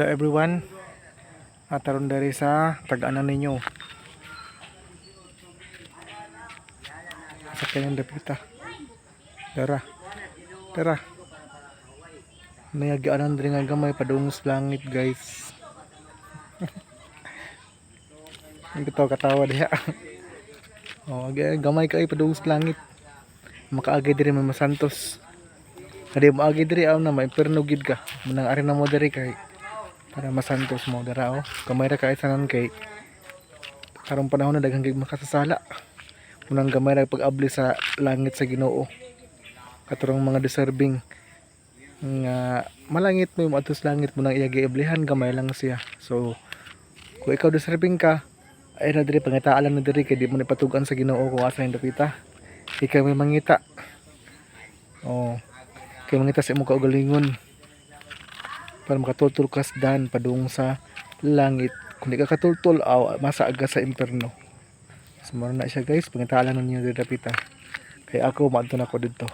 Hello everyone. At taron diri sa tag-anan ninyo. Sa kayong dapita. Dara. Dara. May agianan diri nga gamay padungos langit guys. Ang bitaw katawa diha. oh, gamay kay padungos langit. Makaagi diri man masantos. Kadi mo agi diri aw na may perno gid ka. Munang ari na mo diri kay para masantos mo dara oh. Gamay ra kay sanan kay karong panahon na daghang makasasala. Munang gamay ra pag-abli sa langit sa Ginoo. Katurang mga deserving nga malangit mo yung atos langit mo nang iyagi iblihan gamay lang siya. So kung ikaw deserving ka ay na diri pangitaalan na diri kay di mo ni sa Ginoo kung asa yung dapita. Ikaw may mangita. Oh. Kay mangita sa imong kaugalingon para makatultol ka sa dan padung sa langit. Kung di ka katultol, aw, masa aga sa imperno. So, na siya guys, pangitaalan ninyo diri dapita. Kay ako, maadto na ako dito.